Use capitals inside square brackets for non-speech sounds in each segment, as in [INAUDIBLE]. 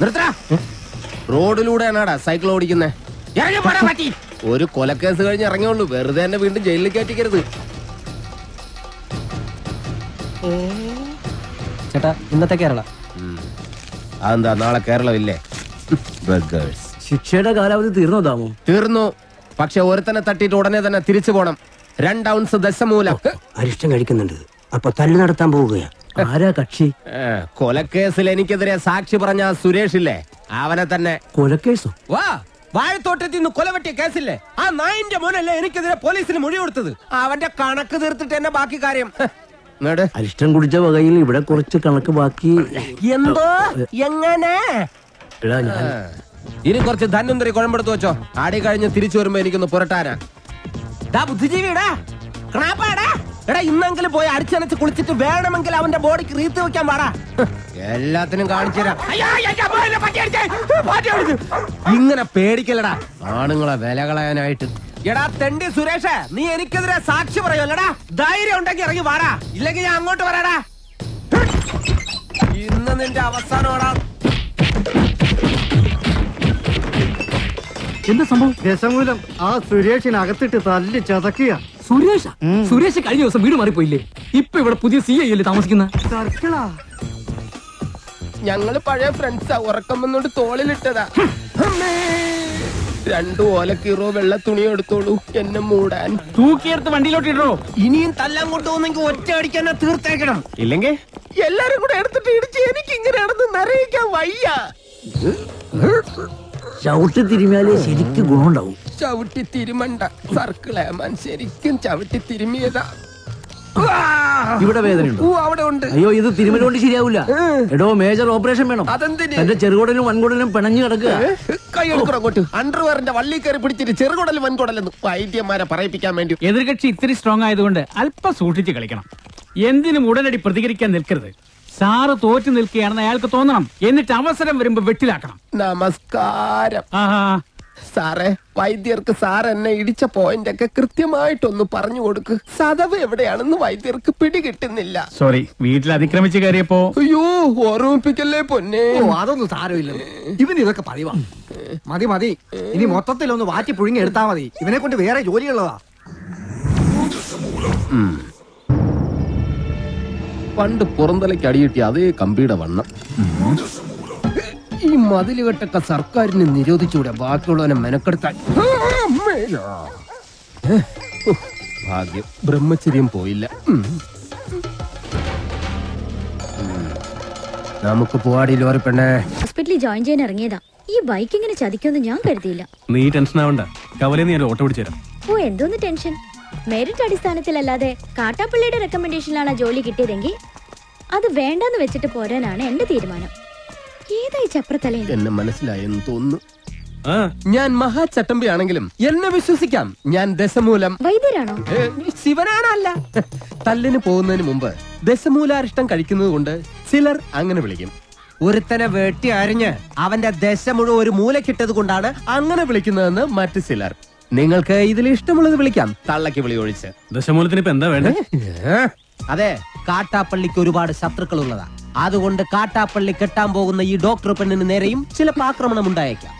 നിർത്തടാ. റോഡിലൂടെയാണാടാ സൈക്കിൾ ഓടിക്കുന്നേ. ഒരു കൊലക്കേസ് കഴിഞ്ഞ് ഇറങ്ങിയുള്ളൂ. വെറുതെ എന്നെ വീണ്ടും ജയിലിൽ കയറ്റിക്കരുത്. ചേട്ടാ ഇന്നത്തെ കേരള. അതെന്താ നാളെ കേരളമില്ലേ? ബഗേഴ്സ്. ശിക്ഷയുടെ കാലാവധി തീർന്നോ താമോ തീർന്നു. പക്ഷെ ഒരുത്തനെ തട്ടിയിട്ട് ഉടനെ തന്നെ തിരിച്ചു പോണം. രണ്ടൗൺസ് ഔൺസ് ദശമൂലം. അരിഷ്ടം കഴിക്കുന്നുണ്ട്. അപ്പൊ തല്ലു നടത്താൻ പോവുകയാ. ആരാ കക്ഷി? കൊലക്കേസിൽ എനിക്കെതിരെ സാക്ഷി പറഞ്ഞ സുരേഷ് ഇല്ലേ? അവനെ തന്നെ. കൊലക്കേസോ? വാ വാഴത്തോട്ടത്തിൽ നിന്ന് കൊലവെട്ടിയ കേസില്ലേ? ആ നായിന്റെ മോനല്ലേ എനിക്കെതിരെ പോലീസിന് മൊഴി കൊടുത്തത്? അവന്റെ കണക്ക് തീർത്തിട്ട് എന്നെ ബാക്കി കാര്യം. അരിഷ്ടം കുടിച്ച വകയിൽ ഇവിടെ കുറച്ച് കണക്ക് ബാക്കി. എന്തോ? എങ്ങനെ? ഇനി കുറച്ച് ധന്വന്തരി കുഴമ്പെടുത്ത് വെച്ചോ. ആടി കഴിഞ്ഞ് തിരിച്ചു വരുമ്പോ എനിക്കൊന്ന് പുരട്ടാനടാടാ ബുദ്ധിജീവിടാ ക്രാപ്പാടാ. എടാ ഇന്നെങ്കിലും പോയി അടിച്ചനച്ച് കുളിച്ചിട്ട് വേണമെങ്കിൽ അവന്റെ ബോഡിക്ക് റീത്ത് വെക്കാൻ പാടാ എല്ലാത്തിനും കാണിച്ചു തരാം. അയ്യോ എന്റെ അമ്മ പറ്റി അടിച്ചേ. പറ്റി അടിച്ചു. ഇങ്ങനെ പേടിക്കലടാ ആണുങ്ങളെ വില കളയാനായിട്ട്. എടാ തെണ്ടി സുരേഷ് നീ എനിക്കെതിരെ സാക്ഷി പറയുമല്ലടാ ധൈര്യം ഉണ്ടെങ്കിൽ ഇറങ്ങി വാടാ. ഇല്ലെങ്കിൽ ഞാൻ അങ്ങോട്ട് വരാടാ. ഇന്ന് നിന്റെ അവസാനമാടാ. എന്താ സംഭവം? ദശമൂലം ആ സുരേഷിനെ അകത്തിട്ട് തല്ലി ചതക്കുക സുരേഷ? സുരേഷ് കഴിഞ്ഞ ദിവസം വീട് മാറിപ്പോയില്ലേ? ഇപ്പൊ ഇവിടെ പുതിയ സി ഐ അല്ലേ താമസിക്കുന്ന? സർക്കിളാ. ഞങ്ങൾ പഴയ ഫ്രണ്ട്സാ. ഉറക്കം വന്നോണ്ട് തോളിലിട്ടതാ. രണ്ടു ഓലക്കീറോ വെള്ള തുണി എടുത്തോളൂ. എന്നെ മൂടാൻ. തൂക്കിയെടുത്ത് വണ്ടിയിലോട്ട് ഇടോ ഇനിയും തല്ലാൻ കൊണ്ടുപോകുന്നെങ്കിൽ ഒറ്റ അടിക്കാൻ തീർത്തേക്കണം. ഇല്ലെങ്കിൽ എല്ലാരും കൂടെ എടുത്തിട്ട് ഇടിച്ച് എനിക്ക് ഇങ്ങനെയാണെന്ന് നിറയിക്കാൻ വയ്യ. ചവിട്ടി തിരുമിയാലേ ശരിക്കും ഗുണമുണ്ടാവും. ചവിട്ടി തിരുമണ്ട. സർക്കിളേമാൻ ശരിക്കും ചവിട്ടി തിരുമിയതാ. ഇവിടെ വേദനയുണ്ടോ അവിടെ ഉണ്ട്. അയ്യോ ഇത് തിരുമല കൊണ്ട് ശരിയാവില്ല എടോ മേജർ ഓപ്പറേഷൻ വേണം. എന്റെ ചെറുകുടലും വൻകുടലും പിണഞ്ഞു കിടക്കുക. കൈ എടുക്കണം അങ്ങോട്ട്. അണ്ടർവെയറിന്റെ വള്ളി കയറി പിടിച്ചിട്ട് ചെറുകുടലും വൻകുടലെന്ന് വൈദ്യന്മാരെ പറയിപ്പിക്കാൻ വേണ്ടി. എതിർകക്ഷി ഇത്തിരി സ്ട്രോങ് ആയതുകൊണ്ട് അല്പം സൂക്ഷിച്ച് കളിക്കണം. എന്തിനും ഉടനടി പ്രതികരിക്കാൻ നിൽക്കരുത്. സാറ് തോറ്റു നിൽക്കുകയാണെന്ന് അയാൾക്ക് തോന്നണം. എന്നിട്ട് അവസരം വരുമ്പോ വെട്ടിലാക്കണം. നമസ്കാരം. ആഹാ. സാറേ വൈദ്യർക്ക് സാർ എന്നെ ഇടിച്ച പോയിന്റ് ഒക്കെ കൃത്യമായിട്ടൊന്ന് പറഞ്ഞു കൊടുക്ക്. സദവ് എവിടെയാണെന്ന് വൈദ്യർക്ക് പിടികിട്ടുന്നില്ല. സോറി വീട്ടിൽ അതിക്രമിച്ചു കയറിയപ്പോ? അയ്യോ ഓർമ്മിപ്പിക്കല്ലേ പൊന്നെ? ഓ അതൊന്നും സാരമില്ല ഇവന് ഇതൊക്കെ പതിവാ. മതി മതി. ഇനി മൊത്തത്തിൽ ഒന്ന് വാറ്റി പുഴുങ്ങി എടുത്താ മതി. ഇവനെ കൊണ്ട് വേറെ ജോലിയുള്ളതാ. പണ്ട് പുറന്തലയ്ക്ക് അടിയിട്ടി അതേ കമ്പിയുടെ വണ്ണം. ഈ മതിലുകെട്ടൊക്കെ സർക്കാരിന് നിരോധിച്ചുകൂടെ? ബാക്കിയുള്ളവനെ മെനക്കെടുത്താൽ ഭാഗ്യം. ബ്രഹ്മചര്യം പോയില്ല. നമുക്ക് പോവാടി ലോറി പെണ്ണേ. ഹോസ്പിറ്റലിൽ ജോയിൻ ചെയ്യാൻ ഇറങ്ങിയതാ. ഈ ബൈക്ക് ഇങ്ങനെ ചതിക്കുമെന്ന് ഞാൻ കരുതിയില്ല. നീ ടെൻഷൻ ആവണ്ട കവലേ നീ ഒരു ഓട്ടോ പിടിച്ചു തരാം. ഓ എന്തോന്ന് ടെൻഷൻ? മെറിറ്റ് അടിസ്ഥാനത്തിലല്ലാതെ കാട്ടാപ്പള്ളിയുടെ റെക്കമെൻഡേഷനിലാണ് ആ ജോലി കിട്ടിയതെങ്കിൽ അത് വേണ്ടെന്ന് വെച്ചിട്ട് പോരാനാണ് എന്റെ തീരുമാനം. ഏതായി ചപ്രത്തല എന്നെ മനസ്സിലായെന്ന് തോന്നുന്നു. ആ. ഞാൻ മഹാചട്ടമ്പിയാണെങ്കിലും എന്നെ വിശ്വസിക്കാം. ഞാൻ ദശമൂലം വൈദ്യരാണോ? ശിവനാണല്ല. തല്ലിന് പോകുന്നതിന് മുമ്പ് ദശമൂലാരിഷ്ടം കഴിക്കുന്നത് കൊണ്ട് ചിലർ അങ്ങനെ വിളിക്കും. ഒരുത്തനെ വെട്ടി അരിഞ്ഞ് അവന്റെ ദശ മുഴുവൻ ഒരു മൂലക്കിട്ടത് കൊണ്ടാണ് അങ്ങനെ വിളിക്കുന്നതെന്ന് മറ്റു ചിലർ. നിങ്ങൾക്ക് ഇതിൽ ഇഷ്ടമുള്ളത് വിളിക്കാം. തള്ളക്ക് വിളി ഒഴിച്ച്. ദശമൂലത്തിന് ഇപ്പൊ എന്താ വേണ്ടേ അതെ കാട്ടാപ്പള്ളിക്ക് ഒരുപാട് ശത്രുക്കൾ ഉള്ളതാ. അതുകൊണ്ട് കാട്ടാപ്പള്ളി കെട്ടാൻ പോകുന്ന ഈ ഡോക്ടർ പെണ്ണിന് നേരെയും ചിലപ്പോൾ ആക്രമണം ഉണ്ടായേക്കാം.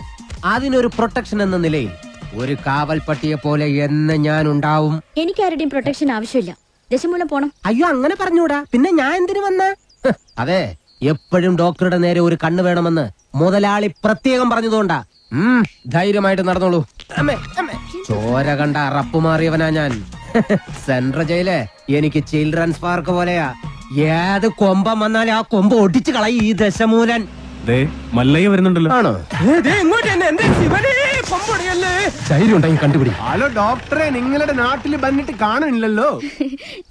അതിനൊരു പ്രൊട്ടക്ഷൻ എന്ന നിലയിൽ ഒരു കാവൽ പട്ടിയെ പോലെ എന്ന് ഞാൻ ഉണ്ടാവും എനിക്ക് ആരുടെയും പ്രൊട്ടക്ഷൻ ആവശ്യമില്ല. ദശമൂലം പോണം. അയ്യോ അങ്ങനെ പറഞ്ഞൂടാ. പിന്നെ ഞാൻ എന്തിനു വന്ന? അതെ എപ്പോഴും ഡോക്ടറുടെ നേരെ ഒരു കണ്ണ് വേണമെന്ന് മുതലാളി പ്രത്യേകം പറഞ്ഞതുകൊണ്ടാ. ഉം, ധൈര്യമായിട്ട് നടന്നോളൂ. അമ്മേ, അമ്മേ. ചോര കണ്ട അറപ്പ് മാറിയവനാ ഞാൻ. സെൻട്രൽ ജയിൽ എനിക്ക് ചിൽഡ്രൻസ് പാർക്ക് പോലെയാ. ഏത് കൊമ്പം വന്നാൽ ആ കൊമ്പ് ഒടിച്ചു കളയും ഈ ദശമൂലൻ. ദേ മല്ലയ്യ വരുന്നുണ്ടല്ലോ. ആണോ? ധൈര്യം ഉണ്ടെങ്കിൽ കണ്ടുപിടി. ഹലോ ഡോക്ടറെ നിങ്ങളുടെ നാട്ടിൽ വന്നിട്ട് കാണുന്നില്ലല്ലോ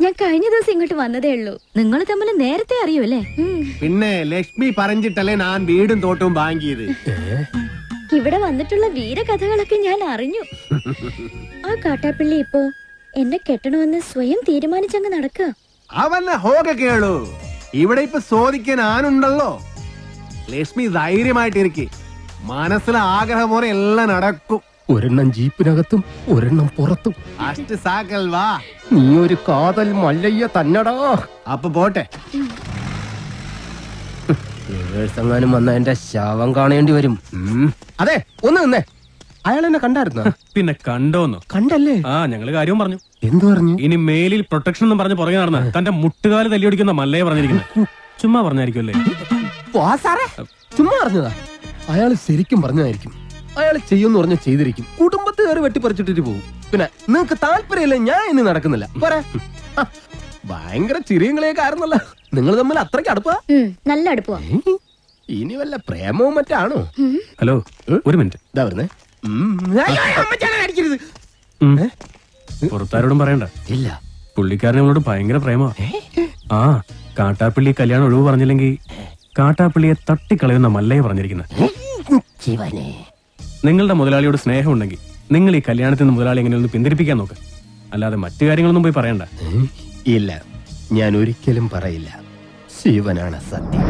ഞാൻ കഴിഞ്ഞ ദിവസം ഇങ്ങോട്ട് വന്നതേ ഉള്ളൂ. നിങ്ങൾ തമ്മിൽ നേരത്തെ അറിയൂല്ലേ പിന്നെ ലക്ഷ്മി പറഞ്ഞിട്ടല്ലേ ഞാൻ വീടും തോട്ടവും വാങ്ങിയത്. ഇവിടെ വന്നിട്ടുള്ള വീരകഥകളൊക്കെ ഞാൻ അറിഞ്ഞു. ആ കാട്ടാപ്പിള്ളി ഇപ്പോ എന്നെ കെട്ടണമെന്ന് സ്വയം തീരുമാനിച്ചങ്ങ് നടക്കുക അവന്റെ ഹോക കേളു. ഇവിടെ ഇപ്പൊ ചോദിക്കാൻ ആനുണ്ടല്ലോ ലക്ഷ്മി ധൈര്യമായിട്ടിരിക്കെ. മനസ്സിലെ ആഗ്രഹം പോലെ എല്ലാം നടക്കും. ഒരെണ്ണം ജീപ്പിനകത്തും ഒരെണ്ണം പുറത്തും. അസ്റ്റ് സാക്കൽ വാ. നീ ഒരു കാതൽ മല്ലയ്യ തന്നടാ. അപ്പൊ പോട്ടെ. എങ്ങാനും വന്ന എന്റെ ശവം കാണേണ്ടി വരും. അതെ ഒന്ന് നിന്നേ. അയാൾ എന്നെ കണ്ടായിരുന്നോ? പിന്നെ കണ്ടോന്നു? കണ്ടല്ലേ? ആ ഞങ്ങൾ കാര്യവും പറഞ്ഞു. എന്തു പറഞ്ഞു? ഇനി മേലിൽ പ്രൊട്ടക്ഷൻ എന്നും പറഞ്ഞ് പുറകെ നടന്ന തന്റെ മുട്ടുകാൽ തല്ലിയൊടിക്കുന്ന മല്ലയെ പറഞ്ഞിരിക്കുന്നത് ചുമ്മാ പറഞ്ഞായിരിക്കുമല്ലേ ചുമ്മാ പറഞ്ഞതാ. അയാൾ ശരിക്കും പറഞ്ഞതായിരിക്കും. അയാൾ ചെയ്യുമെന്ന് പറഞ്ഞ ചെയ്തിരിക്കും. കുടുംബത്തിൽ കയറി വെട്ടിപ്പറിച്ചിട്ടിട്ട് പോകും. പിന്നെ നിങ്ങക്ക് താല്പര്യമില്ല ഞാൻ ഇനി നടക്കുന്നില്ല. പോരാ. ഭയങ്കര ചിരിയും കളിയൊക്കെ നിങ്ങൾ തമ്മിൽ അത്രയ്ക്ക് അടുപ്പാ? നല്ല അടുപ്പാ ഇനി വല്ല പ്രേമവും മറ്റാണോ? ഹലോ ഒരു മിനിറ്റ്. ഇതാ വരുന്നേ. പുറത്താരോടും പറയണ്ട. ഇല്ല. പുള്ളിക്കാരൻ അവളോട് ഭയങ്കര പ്രേമ. ആ കാട്ടാപ്പിള്ളി കല്യാണം ഒഴിവ് പറഞ്ഞില്ലെങ്കിൽ കാട്ടാപ്പിള്ളിയെ തട്ടിക്കളയുന്ന മല്ലയെ പറഞ്ഞിരിക്കുന്നത് നിങ്ങളുടെ മുതലാളിയോട് സ്നേഹം ഉണ്ടെങ്കിൽ നിങ്ങൾ ഈ കല്യാണത്തിൽ നിന്ന് മുതലാളി എങ്ങനെയൊന്ന് പിന്തിരിപ്പിക്കാൻ നോക്ക്. അല്ലാതെ മറ്റു കാര്യങ്ങളൊന്നും പോയി പറയണ്ട. ഇല്ല. ഞാൻ ഒരിക്കലും പറയില്ല. ശിവനാണ് സത്യം.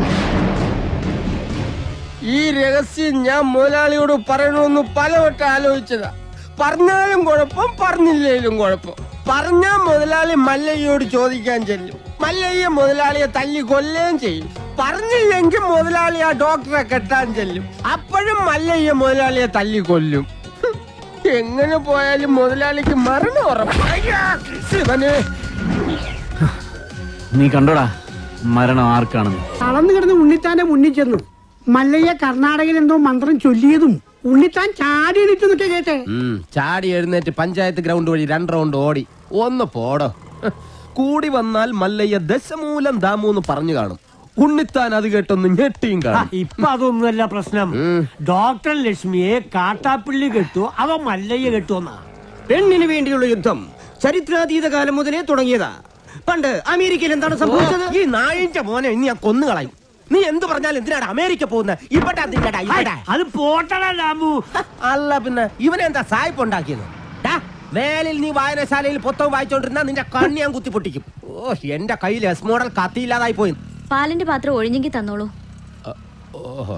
ഈ രഹസ്യം ഞാൻ മുതലാളിയോട് പറയണമെന്ന് പലവട്ടം ആലോചിച്ചതാ. പറഞ്ഞാലും കുഴപ്പം പറഞ്ഞില്ലേലും കുഴപ്പം. പറഞ്ഞ മുതലാളി മല്ലയ്യോട് ചോദിക്കാൻ ചെല്ലും. മല്ലയ്യ മുതലാളിയെ തല്ലി കൊല്ലുകയും ചെയ്യും. പറഞ്ഞില്ലെങ്കിൽ മുതലാളി ആ ഡോക്ടറെ കെട്ടാൻ ചെല്ലും. അപ്പോഴും മല്ലയ്യ മുതലാളിയെ തല്ലി കൊല്ലും എങ്ങനെ പോയാലും മുതലാളിക്ക് മരണം ഉറപ്പ് നീ കണ്ടോടാ? മരണം ആർക്കാണെന്ന്? തളർന്നു കിടന്ന് ഉണ്ണിത്താന്റെ മുന്നിൽ ചെന്നു. മല്ലയ്യ കർണാടകയിൽ എന്തോ മന്ത്രം ചൊല്ലിയതും ഉണ്ണിത്താൻ ചാടി എഴുന്നേറ്റ് കേട്ടെ. ഉം, ചാടി എഴുന്നേറ്റ് പഞ്ചായത്ത് ഗ്രൗണ്ട് വഴി രണ്ട് റൗണ്ട് ഓടി. ഒന്ന് പോടോ. കൂടി വന്നാൽ മല്ലയ്യ ദശമൂലം ദാമൂന്ന് പറഞ്ഞു കാണും. ഉണ്ണിത്താൻ അത് കേട്ടൊന്ന് ഞെട്ടിയും കാണും. ഇപ്പൊ അതൊന്നുമല്ല പ്രശ്നം. ഡോക്ടർ ലക്ഷ്മിയെ കാട്ടാപ്പിള്ളി കെട്ടു അവ മല്ലയ്യ കെട്ടുവന്നാ. പെണ്ണിന് വേണ്ടിയുള്ള യുദ്ധം ചരിത്രാതീത കാലം മുതലേ തുടങ്ങിയതാ. പണ്ട് അമേരിക്കയിൽ എന്താണ് സംഭവിച്ചത്? ഈ നായിന്റെ മോനെ ഇനി ഞാൻ കൊന്നു കളയും. നീ എന്ത് പറഞ്ഞാലും എന്തിനാണ് അമേരിക്ക പോകുന്നത് ഇവിടെ ഇവിടെ അത് പോട്ടടാ രാമു അല്ല പിന്നെ ഇവനെ എന്താ സായിപ്പ് ഉണ്ടാക്കിയത്? വേലിൽ നീ വായനശാലയിൽ പൊത്തം വായിച്ചോണ്ടിരുന്ന നിന്റെ കണ്ണി ഞാൻ കുത്തി പൊട്ടിക്കും. ഓ എന്റെ കയ്യിൽ എസ് മോഡൽ കത്തിയില്ലാതായി പോയി. പാലിന്റെ പാത്രം ഒഴിഞ്ഞെങ്കിൽ തന്നോളൂ. ഓഹോ.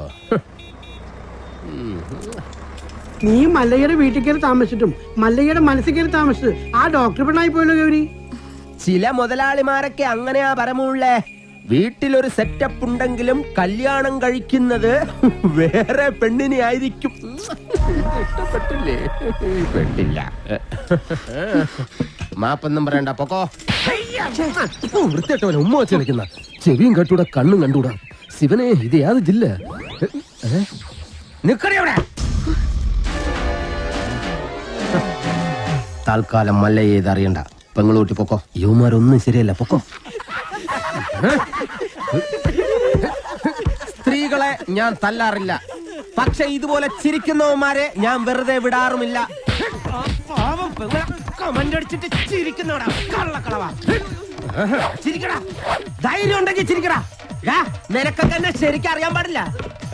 നീ മല്ലയ്യയുടെ വീട്ടിൽ കയറി താമസിച്ചിട്ടും മല്ലയ്യയുടെ മനസ്സിൽ കയറി താമസിച്ചത് ആ ഡോക്ടർ പെണ്ണായി പോയല്ലോ ഗൗരി. ചില മുതലാളിമാരൊക്കെ അങ്ങനെയാ പരമുള്ളേ വീട്ടിലൊരു സെറ്റപ്പ് ഉണ്ടെങ്കിലും കല്യാണം കഴിക്കുന്നത് [LAUGHS] വേറെ പെണ്ണിനെ ആയിരിക്കും. ഇഷ്ടപ്പെട്ടില്ലേ? പെട്ടില്ല [LAUGHS] മാപ്പൊന്നും പറയണ്ട പൊക്കോ. വൃത്തിയായിട്ടവനെ ഉമ്മ വെച്ച് നിൽക്കുന്ന ചെവിയും കെട്ടൂടെ കണ്ണും കണ്ടൂടാ. ശിവനെ ഇത് യാത് ജില്ല? നിക്കടി അവിടെ. താൽക്കാലം മല്ലയെ ഇത് അറിയണ്ട. പെങ്ങളൂട്ടി പൊക്കോ. യുവമാരൊന്നും ശരിയല്ല പൊക്കോ. സ്ത്രീകളെ ഞാൻ തല്ലാറില്ല. പക്ഷെ ഇതുപോലെ ചിരിക്കുന്നവന്മാരെ ഞാൻ വെറുതെ വിടാറുമില്ല. ആ പാവം പെങ്ങളെ കമന്റ് അടിച്ചിട്ട് ചിരിക്കുന്നവടാ. കള്ളക്കളവാ. ചിരിക്കടാ. ധൈര്യം ഉണ്ടെങ്കിൽ ചിരിക്കടാ. നിനക്കൊക്കെ എന്നെ ശരിക്കും അറിയാൻ പാടില്ല.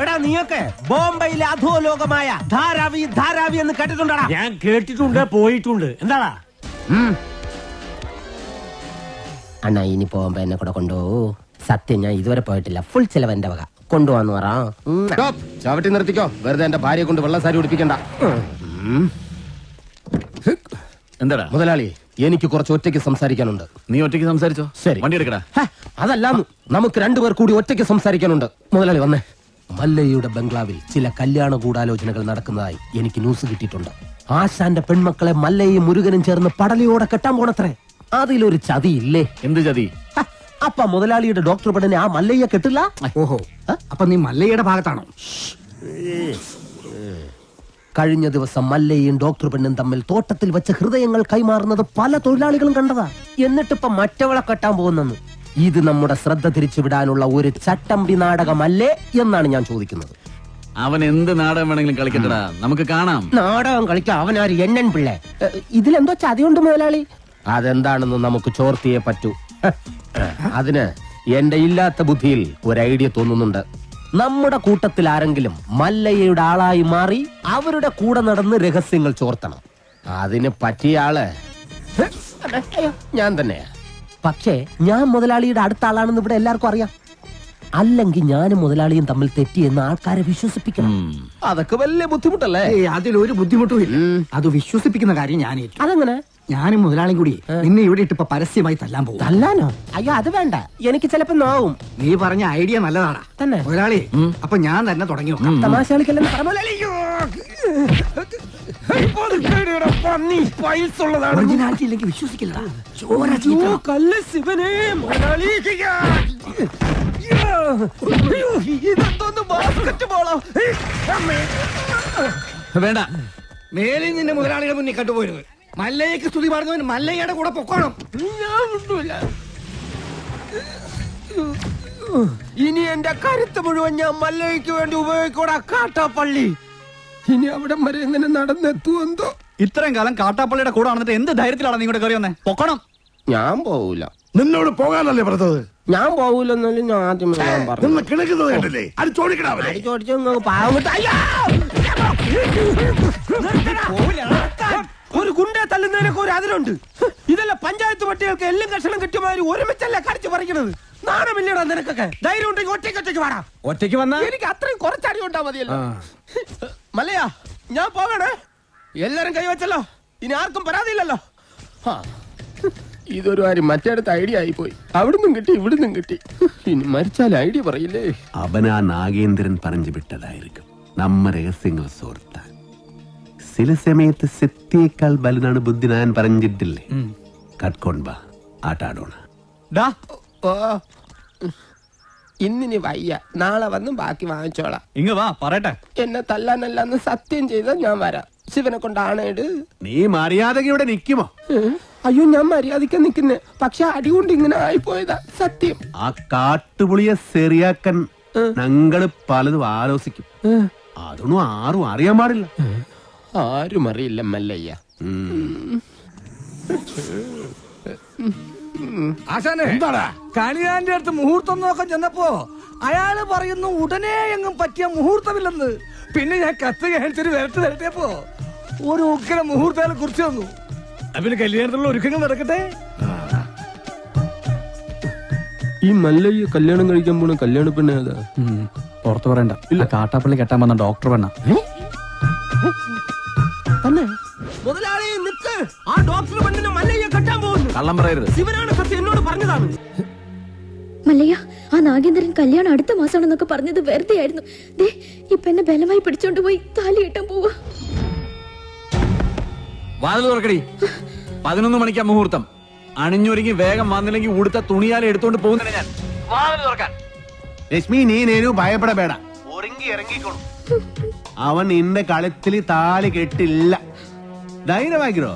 എടാ നീയൊക്കെ ബോംബെയിലെ അധോലോകമായ ധാരാവി ധാരാവി എന്ന് കേട്ടിട്ടുണ്ടടാ? ഞാൻ കേട്ടിട്ടുണ്ട് പോയിട്ടുണ്ട്. എന്താടാ? അണ്ണാ ഇനി പോകുമ്പോ എന്നെ കൂടെ കൊണ്ടുപോകൂ സത്യം ഞാൻ ഇതുവരെ പോയിട്ടില്ല. ഫുൾ ചെലവ് എന്റെ വക. കൊണ്ടുപോവാന്ന് പറ. ചവിട്ടി നിർത്തിക്കോ. വെറുതെ എന്റെ ഭാര്യയെ കൊണ്ട് വെള്ളസാരി ഉടിപ്പിക്കണ്ട. എന്താടാ? മുതലാളി എനിക്ക് കുറച്ച് ഒറ്റയ്ക്ക് സംസാരിക്കാനുണ്ട്. നീ ഒറ്റയ്ക്ക് സംസാരിച്ചോ? ശരി. വണ്ടി എടുക്കടാ. അതല്ല നമുക്ക് രണ്ടുപേർ കൂടി ഒറ്റയ്ക്ക് സംസാരിക്കാനുണ്ട്. മുതലാളി വന്നേ. മല്ലയ്യയുടെ ബംഗ്ലാവിൽ ചില കല്യാണ ഗൂഢാലോചനകൾ നടക്കുന്നതായി എനിക്ക് ന്യൂസ് കിട്ടിയിട്ടുണ്ട്. ആശാന്റെ പെൺമക്കളെ മല്ലയും മുരുകനും ചേർന്ന് പടലിയോടെ കെട്ടാൻ പോണത്രേ. അതിലൊരു ചതി ഇല്ലേ എന്ത് ചതി? അപ്പ മുതലാളിയുടെ ഡോക്ടർ പെണ്ണിനെ ആ മല്ലയ്യ കെട്ടില്ല? ഓഹോ. അപ്പൊ നീ മല്ലയ്യയുടെ ഭാഗത്താണോ? കഴിഞ്ഞ ദിവസം മല്ലയും ഡോക്ടർ പെണ്ണും തമ്മിൽ തോട്ടത്തിൽ വെച്ച ഹൃദയങ്ങൾ കൈമാറുന്നത് പല തൊഴിലാളികളും കണ്ടതാ. എന്നിട്ടിപ്പൊ മറ്റവളെ കെട്ടാൻ പോകുന്നെന്ന്. ഇത് നമ്മുടെ ശ്രദ്ധ തിരിച്ചുവിടാനുള്ള ഒരു ചട്ടമ്പി നാടകമല്ലേ എന്നാണ് ഞാൻ ചോദിക്കുന്നത്. അവൻ എന്ത് നാടകം വേണമെങ്കിലും കളിക്കട്ടടാ. നമുക്ക് കാണാം. നാടകം കളിക്കാൻ അവനാര് എണ്ണൻ പിള്ളേ? ഇതിലെന്തോ ചതിയുണ്ട് മുതലാളി. അതെന്താണെന്ന് നമുക്ക് ചോർത്തിയേ പറ്റൂ. അതിന് എന്റെ ഇല്ലാത്ത ബുദ്ധിയിൽ ഒരു ഐഡിയ തോന്നുന്നുണ്ട്. നമ്മുടെ കൂട്ടത്തിൽ ആരെങ്കിലും മല്ലയ്യയുടെ ആളായി മാറി അവരുടെ കൂടെ നടന്ന് രഹസ്യങ്ങൾ ചോർത്തണം. അതിന് പറ്റിയ ആൾ ഞാൻ തന്നെയാ. പക്ഷേ ഞാൻ മുതലാളിയുടെ അടുത്ത ആളാണെന്ന് ഇവിടെ എല്ലാവർക്കും അറിയാം. അല്ലെങ്കിൽ ഞാനും മുതലാളിയും തമ്മിൽ തെറ്റി തെറ്റിയെന്ന് ആൾക്കാരെ വിശ്വസിപ്പിക്കണം. അതൊക്കെ വലിയ ബുദ്ധിമുട്ടല്ലേ? അതിലൊരു ബുദ്ധിമുട്ടും ഇല്ല. അത് വിശ്വസിപ്പിക്കുന്ന കാര്യം ഞാൻ ഏറ്റു. അതെങ്ങനെ? ഞാനും മുതലാളിയും കൂടി നിന്നെ ഇവിടെ ഇട്ട് ഇപ്പൊ പരസ്യമായി തല്ലാൻ പോകും തല്ലാനോ? അയ്യോ അത് വേണ്ട. എനിക്ക് ചിലപ്പോ നോവും. നീ പറഞ്ഞ ഐഡിയ നല്ലതാടാ. തന്നെ. മുതലാളി അപ്പൊ ഞാൻ തന്നെ തുടങ്ങി നോക്കാം തമാശ കളിക്കല്ലെന്ന്. ഒറിജിനാലിറ്റി ഇല്ലെങ്കിൽ വിശ്വസിക്കില്ലടാ. ചോര വേണ്ട. മേലിൽ നിന്റെ മുതലാളിയുടെ മുന്നിൽ കണ്ടുപോയിരുന്നു മല്ലയ്ക്ക് സ്തുതി പറഞ്ഞവൻ മല്ലയ്യയുടെ കൂടെ പൊക്കോണം. ഞാൻ വിടൂല. ഇനി എന്റെ കരുത്ത് മുഴുവൻ ഞാൻ മല്ലയ്ക്ക് വേണ്ടി ഉപയോഗിക്കൂടാ കാട്ടാപ്പള്ളി. ഇനി അവിടെ വരെ എങ്ങനെ നടന്നെത്തുമെന്തോ ഇത്രയും കാലം കാട്ടാപ്പള്ളിയുടെ കൂടെ നടന്നിട്ട് എന്ത് ധൈര്യത്തിലാണ് നിങ്ങളുടെ കയറി വന്നേ? പൊക്കണം. ഞാൻ പോവൂല. നിന്നോട് പോകാനല്ലേ പറഞ്ഞത്? ഞാൻ പോവൂലെന്നാലും ഞാൻ ആദ്യം ഞാൻ പറഞ്ഞു നിന്ന് കിണക്കുന്നത് കണ്ടില്ലേ? അത് ചോദിക്കണാവല്ലേ അടി ചോദിച്ചു നിങ്ങൾക്ക് പാവം കിട്ടാ- അയ്യോ! ഒരു ഗുണ്ടെ തല്ലുന്നതിനൊക്കെ ഒരു അതിലുണ്ട് ഇതല്ല പഞ്ചായത്ത് പട്ടികൾക്ക് എല്ലാം കഷണം കിട്ടിയമാതിരി ഒരുമിച്ചല്ല കടിച്ചു പറിക്കണത്? നാണമില്ലടാ നിനക്കൊക്കെ. ധൈര്യം ഉണ്ടെങ്കിൽ ഒറ്റയ്ക്ക് ഒറ്റയ്ക്ക് വാടാ. ഒറ്റയ്ക്ക് വന്നാ? എനിക്ക് അത്രയും കുറച്ചടി ഉണ്ടാ മതിയല്ലോ. മല്ലയാ ഞാൻ പോകണേ എല്ലാരും കൈവച്ചല്ലോ ഇനി ആർക്കും പരാതിയില്ലല്ലോ. ഇതൊരു കാര്യം മറ്റേടത്ത് ഐഡിയ ആയി പോയി അവിടുന്നും കിട്ടി ഇവിടുന്നും കിട്ടി. ഇനി മരിച്ചാൽ ഐഡിയ പറയില്ലേ. അവനാ നാഗേന്ദ്രൻ പറഞ്ഞു വിട്ടതായിരിക്കും. നമ്മ രഹസ്യങ്ങൾ സോർത്താൻ. ചില സമയത്ത് സത്യേക്കാൾ വലുതാണ് ബുദ്ധി ഞാൻ പറഞ്ഞിട്ടില്ലേ? കട്ട്കൊണ്ട ആട്ടാടോണ. ഡാ ഓ. ഇന്നിനി വയ്യ. നാളെ വന്ന് ബാക്കി വാങ്ങിച്ചോളാം. ഇങ്ങ വാ പറയട്ടെ. എന്നെ തല്ലാനല്ലെന്ന് സത്യം ചെയ്താൽ ഞാൻ വരാം. ശിവനെ കൊണ്ടാണേട്. നീ മര്യാദയ്ക്ക് ഇവിടെ നിൽക്കുമോ അയ്യോ ഞാൻ മര്യാദയ്ക്ക് നിൽക്കുന്നേ പക്ഷെ അടികൊണ്ട് ഇങ്ങനെ ആയിപ്പോയതാ സത്യം. ആ കാട്ടുപുളിയെ ശരിയാക്കാൻ ഞങ്ങൾ പലതും ആലോചിക്കും അതൊന്നും ആരും അറിയാൻ പാടില്ല. ആരും അറിയില്ല മല്ലയ്യ. ആശാനെ എന്താടാ? കണിയാന്റെ അടുത്ത് മുഹൂർത്തം നോക്കാൻ ചെന്നപ്പോ അയാൾ പറയുന്നു ഉടനെ എങ്ങും പറ്റിയ മുഹൂർത്തമില്ലെന്ന്. പിന്നെ ഞാൻ കത്ത് കാണിച്ചൊരു വരട്ട് തരട്ടിയപ്പോ ഒരു ഉഗ്ര മുഹൂർത്തം കുറിച്ച് തന്നു പിന്നെ കല്യാണത്തിലുള്ള ഒരുക്കങ്ങൾ നടക്കട്ടെ? ഈ മല്ലയ്യ കല്യാണം കഴിക്കാൻ പോണ കല്യാണ പെണ്ണ ഏതാ? പുറത്തു പറയണ്ട. ഇല്ല. കാട്ടാപ്പള്ളി കെട്ടാൻ വന്ന ഡോക്ടർ പെണ്ണ. തന്നെ? കള്ളം പറയരുത്. ശിവനാണ് സത്യം എന്നോട് പറഞ്ഞതാണ്. മല്ലയ്യ ആ നാഗേന്ദ്രൻ കല്യാണം അടുത്ത മാസമാണെന്നൊക്കെ പറഞ്ഞത് വെറുതെ ആയിരുന്നു. ദേ ഇപ്പൊ എന്നെ ബലമായി പിടിച്ചോണ്ട് പോയി താലി കെട്ടാൻ പോവാ. വാതിൽ തുറക്കടി. പതിനൊന്ന് മണിക്കാ മുഹൂർത്തം. അണിഞ്ഞൊരുങ്ങി വേഗം വന്നില്ലെങ്കിൽ ഉടുത്ത തുണിയാലെ എടുത്തോണ്ട് പോകുന്നില്ല ഞാൻ. വാതിൽ തുറക്കാൻ. രശ്മി നീ നേരു ഭയപ്പെടಬೇಡ ഒരുങ്ങി ഇറങ്ങിക്കോളൂ. അവൻ നിന്റെ കളത്തിൽ താലി കെട്ടില്ല. ധൈര്യമാക്കിരോ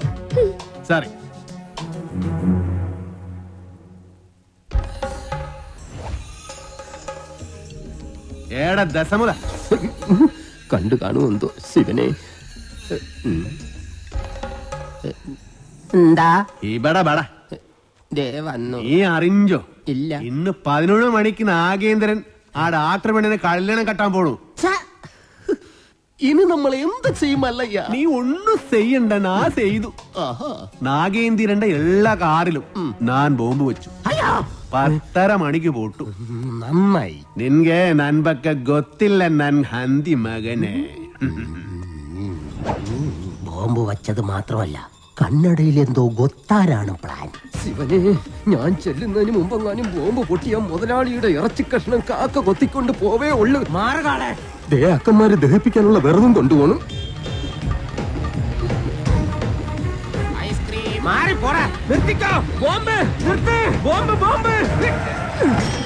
സോറി ഏടാ ദശമുല. കണ്ടു കാണുമെന്തോ ശിവനെ? എന്താ? ഇവിടെ ബട. ദേ വന്നു. നീ അറിഞ്ചോ ഇല്ല. ഇന്ന് പതിനൊന്ന് മണിക്ക് നാഗേന്ദ്രൻ ആ ഡാക്ടർ പെണ്ണിനെ കല്യാണം കെട്ടാൻ പോണു. ഇനി നമ്മൾ എന്ത് ചെയ്യുമല്ലയ്യ നീ ഒന്നും ചെയ്യണ്ട നാ ചെയ്തു. നാഗേന്ദ്രന്റെ എല്ലാ കാറിലും ഞാൻ ബോംബ് വെച്ചു. പത്തര മണിക്ക് പോട്ടു. നന്നായി. നിൻകെ നൻപക്ക ഗൊത്തില്ല നൻ ഹന്തി മകനെ. ബോംബ് വച്ചത് മാത്രമല്ല കണ്ണടയിൽ എന്തോ ഗൊത്താരാണ് പ്ലാൻ. ശിവനെ ഞാൻ ചെല്ലുന്നതിന് മുമ്പെങ്ങാനും ബോംബ് പൊട്ടിയ മുതലാളിയുടെ ഇറച്ചി കഷ്ണം കാക്ക കൊത്തിക്കൊണ്ട് പോവേ ഉള്ളു. മാറുകാടേ ദേ അക്കന്മാരെ ദഹിപ്പിക്കാനുള്ള വെറുതും കൊണ്ടുപോകണം. മാറി പോടാ. നിർത്തിക്കോ. ബോംബ്. നിർത്ത്. Bomb bomb.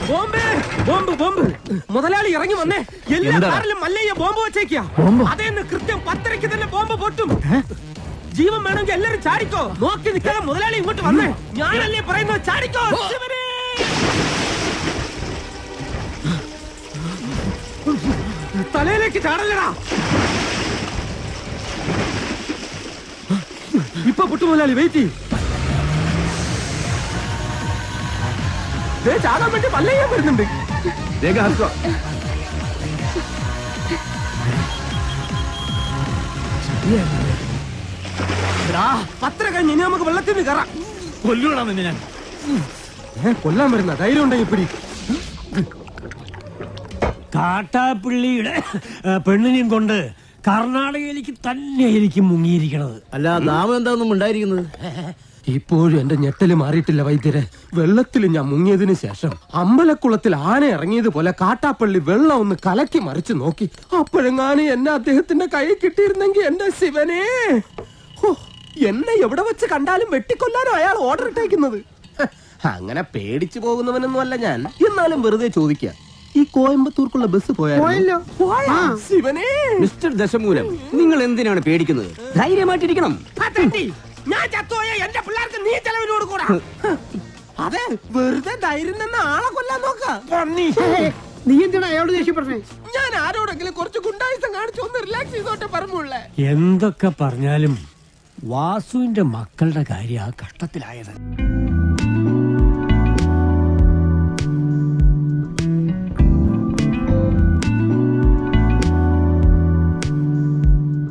Bomb bomb bomb. മുതലാളി ഇറങ്ങി വന്നേ. എല്ലാ കാറിലും മല്ലയ്യ ബോംബ് വെച്ചേക്കാ അതേന്ന് കൃത്യം പത്തരയ്ക്ക് തന്നെ ബോംബ് പൊട്ടും. ജീവൻ വേണമെങ്കിൽ എല്ലാരും ചാടിക്കോ. നോക്കി നിൽക്കാതെ മുതലാളി ഇങ്ങോട്ട് വന്നേ. ഞാനല്ലേ പറയുന്നത്? ചാടിക്കോ. ശിവനേ! തലയിലേക്ക് ചാടല്ലടാ ഇപ്പൊ പുട്ടുമുതലാളി വെയിറ്റ് ചെയ്യും. ചാടാൻ വേണ്ടി പല്ലയ്യാൻ വരുന്നുണ്ട്. പത്ര കഴിഞ്ഞ് ഇനി നമുക്ക് വെള്ളത്തിൽ നിന്ന് കയറാം. കൊല്ലൂടാ നിന്നെ ഞാൻ. കൊല്ലാൻ വരുന്ന ധൈര്യം ഉണ്ടെങ്കിൽ പിടി. കാട്ടാപ്പിള്ളിയുടെ പെണ്ണിനെയും കൊണ്ട് കർണാടകയിലേക്ക് തന്നെയായിരിക്കും മുങ്ങിയിരിക്കണത്. അല്ല നാമം എന്താണെന്നും ഉണ്ടായിരിക്കുന്നത് ഇപ്പോഴും എന്റെ ഞെട്ടൽ മാറിയിട്ടില്ല വൈദ്യരെ. വെള്ളത്തിൽ ഞാൻ മുങ്ങിയതിനു ശേഷം അമ്പലക്കുളത്തിൽ ആന ഇറങ്ങിയതുപോലെ കാട്ടാപ്പള്ളി വെള്ളം ഒന്ന് കലക്കി മറിച്ചു നോക്കി. അപ്പോഴെങ്ങാനും എന്നെ അദ്ദേഹത്തിന്റെ കൈ കിട്ടിയിരുന്നെങ്കിൽ എന്റെ ശിവനേ. എന്നെ എവിടെ വെച്ച് കണ്ടാലും വെട്ടിക്കൊല്ലാനോ അയാൾ ഓർഡർ ഇട്ടേക്കുന്നത്. അങ്ങനെ പേടിച്ചു പോകുന്നവനൊന്നും അല്ല ഞാൻ. എന്നാലും വെറുതെ ചോദിക്കുക ഈ കോയമ്പത്തൂർക്കുള്ള ബസ് പോയല്ലോ. പോയാ? ആ. ശിവനെ. മിസ്റ്റർ ദശമൂലം നിങ്ങൾ എന്തിനാണ് പേടിക്കുന്നത്? ധൈര്യമായിട്ടിരിക്കണം. ഞാൻ ചത്തോയ എന്റെ പിള്ളേർക്ക് നീ ചെലവിന് കൊടുക്കൂടാ. അതെ വെറുതെ ധൈര്യം നിന്ന് ആളെ കൊല്ലാൻ നോക്ക. നീ എന്തിനാ അയാളോട് ദേഷ്യപ്പെടുന്നേ ഞാൻ ആരോടെങ്കിലും കുറച്ച് ഗുണ്ടായുസം കാണിച്ചു ഒന്ന് റിലാക്സ് ചെയ്തോട്ടെ പറഞ്ഞുള്ളേ എന്തൊക്കെ പറഞ്ഞാലും വാസുവിന്റെ മക്കളുടെ കാര്യം ആ കഷ്ടത്തിലായത്.